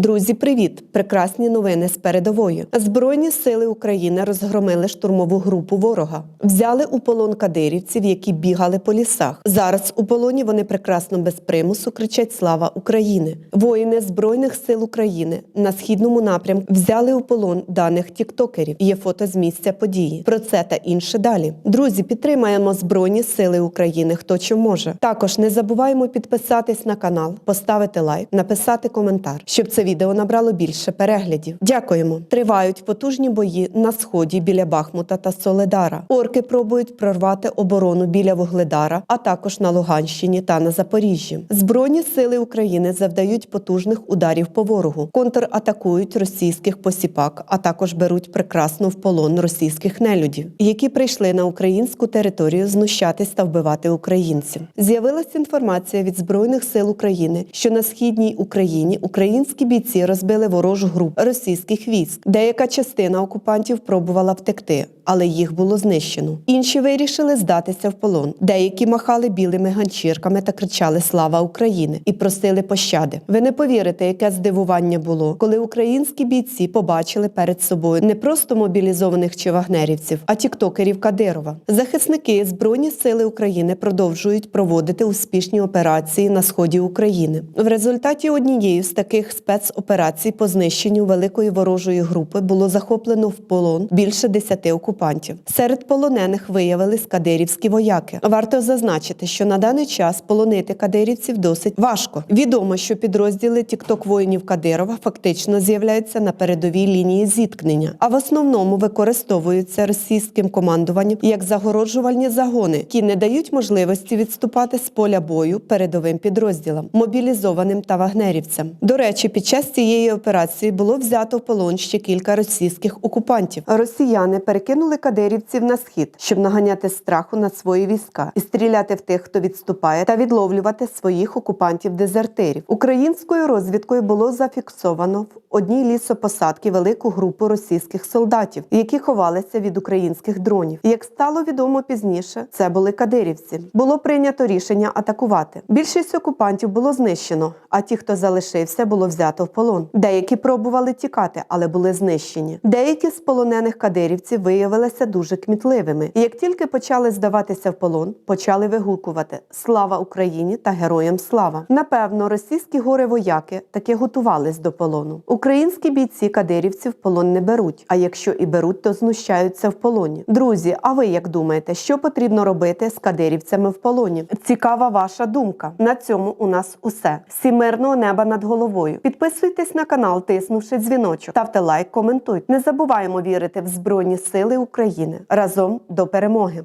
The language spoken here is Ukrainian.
Друзі, привіт! Прекрасні новини з передової. Збройні сили України розгромили штурмову групу ворога, взяли у полон кадирівців, які бігали по лісах. Зараз у полоні вони прекрасно без примусу кричать Слава України! Воїни збройних сил України на східному напрямку взяли у полон даних тіктокерів. Є фото з місця події. Про це та інше далі. Друзі, підтримаємо збройні сили України. Хто що може. Також не забуваємо підписатись на канал, поставити лайк, написати коментар, щоб це відео набрало більше переглядів. Дякуємо. Тривають потужні бої на сході біля Бахмута та Соледара. Орки пробують прорвати оборону біля Вугледара, а також на Луганщині та на Запоріжжі. Збройні сили України завдають потужних ударів по ворогу, контратакують російських посіпак, а також беруть прекрасно в полон російських нелюдів, які прийшли на українську територію знущатись та вбивати українців. З'явилася інформація від збройних сил України, що на східній Україні українські бійці розбили ворожу групу російських військ. Деяка частина окупантів пробувала втекти, але їх було знищено. Інші вирішили здатися в полон. Деякі махали білими ганчірками та кричали Слава України і просили пощади. Ви не повірите, яке здивування було, коли українські бійці побачили перед собою не просто мобілізованих чи вагнерівців, а тіктокерів Кадирова. Захисники Збройні сили України продовжують проводити успішні операції на сході України. В результаті однієї з таких спецоперацій по знищенню великої ворожої групи було захоплено в полон більше десяти окупантів. Серед полонених виявились кадирівські вояки. Варто зазначити, що на даний час полонити кадирівців досить важко. Відомо, що підрозділи тікток воїнів Кадирова фактично з'являються на передовій лінії зіткнення, а в основному використовуються російським командуванням як загороджувальні загони, які не дають можливості відступати з поля бою передовим підрозділам, мобілізованим та вагнерівцям. До речі, під час цієї операції було взято в полон ще кілька російських окупантів. Росіяни перекинули кадирівців на схід, щоб наганяти страху на свої війська і стріляти в тих, хто відступає, та відловлювати своїх окупантів-дезертирів. Українською розвідкою було зафіксовано в одній лісопосадці велику групу російських солдатів, які ховалися від українських дронів. Як стало відомо пізніше, це були кадирівці. Було прийнято рішення атакувати. Більшість окупантів було знищено, а ті, хто залишився, було взято в полон. Деякі пробували тікати, але були знищені. Деякі з полонених кадирівців виявилися дуже кмітливими. І як тільки почали здаватися в полон, почали вигукувати Слава Україні та героям слава. Напевно, російські горе вояки таки готувались до полону. Українські бійці кадирівців в полон не беруть. А якщо і беруть, то знущаються в полоні. Друзі, а ви як думаєте, що потрібно робити з кадирівцями в полоні? Цікава ваша думка. На цьому у нас усе. Всі мирного неба над головою. Підписуйтесь на канал, тиснувши дзвіночок. Ставте лайк, коментуйте. Не забуваємо вірити в Збройні Сили України разом до перемоги.